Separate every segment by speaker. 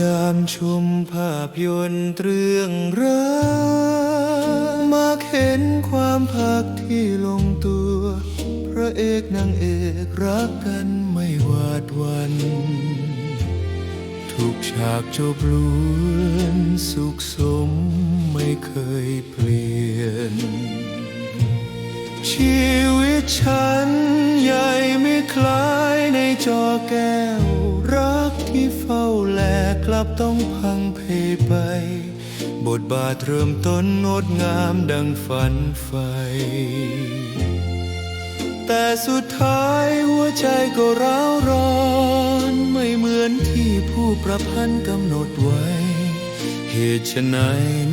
Speaker 1: ยามชมภาพยนตร์เรื่องรักมักเห็นความพักที่ลงตัว พระเอกนางเอกรักกันไม่หวาดวัน ทุกฉากจบล้วนสุขสมไม่เคยเปลี่ยน ชีวิตฉันใหญ่ไม่คล้ายในจอแก้ว ที่เฝ้าแลกลับต้องพังเพไป บทบาทเริ่มต้นงดงามดังฝันใฝ่แต่สุดท้ายหัวใจก็ร้าวร้อน ไม่เหมือนที่ผู้ประพันธ์กำหนดไว้ เหตุไฉน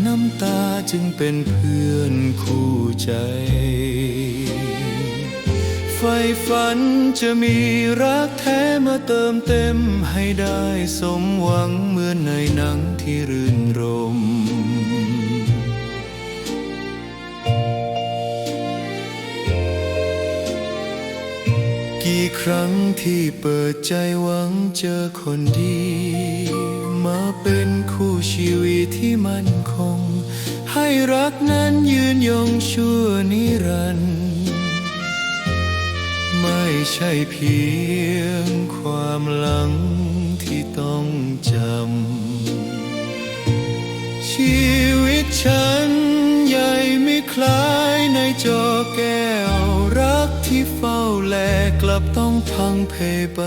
Speaker 1: น้ำตาจึงเป็นเพื่อนคู่ใจ ไฟฝันจะมีรักแท้มาเติมเต็มให้ได้สมหวังเหมือนในหนังที่รื่นรม กี่ครั้งที่เปิดใจหวังเจอคนดี มาเป็นคู่ชีวิตที่มั่นคง ให้รักนั้นยืนยงชั่วนิรันดร์ ใช่เพียงความหลังที่ต้องจำ ชีวิตฉันใหญ่ไม่คล้ายในจอแก้ว รักที่เฝ้าแลกลับต้องพังเพไป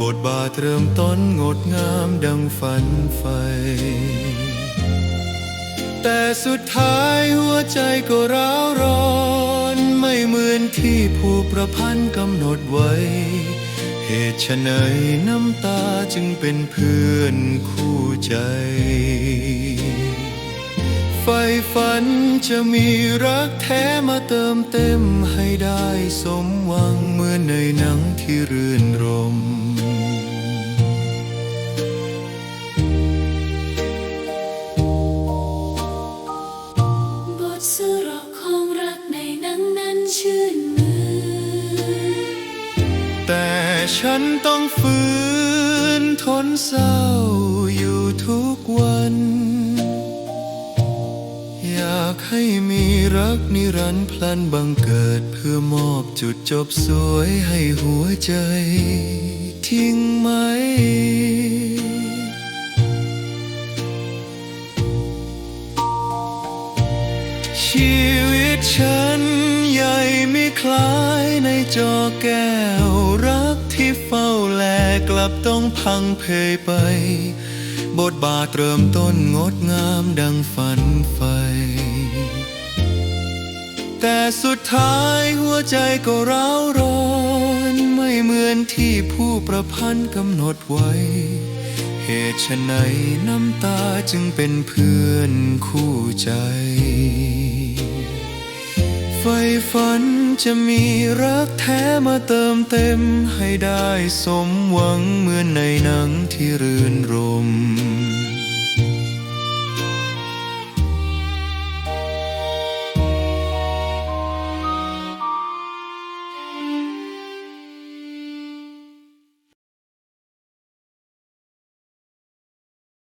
Speaker 1: บทบาทเริ่มต้นงดงามดังฝันใฝ่แต่สุดท้ายหัวใจก็ร้าวร นไม่เหมือนที่ผู้ประพันธ์กำหนดไว้ เหตุฉนยน้ำตาจึงเป็นเพื่อนคู่ใจไฟฝันจะมีรักแท้มาเติมเต็มให้ได้สมหวังเหมือนในหนังที่รื่นรม
Speaker 2: ชื่นมือ
Speaker 1: แต่ฉันต้องฝืนทนเศร้าอยู่ทุกวัน อยากให้มีรักนิรันดร์พลันบังเกิดเพื่อมอบจุดจบสวยให้หัวใจ ทิ้งไหมชีวิตฉัน ใหญ่ไม่คล้ายในจอแก้วรักที่เฝ้าแลกลับต้องพังเพยไป บทบาทเริ่มต้นงดงามดังฝันใฝ่แต่สุดท้ายหัวใจก็ร้าวร้อน ไม่เหมือนที่ผู้ประพันธ์กำหนดไว้ เหตุไฉนน้ำตาจึงเป็นเพื่อนคู่ใจ ไฟฝันจะมีรักแท้มาเติมเต็ม ให้ได้สมหวังเหมือนในหนังที่รื่นรม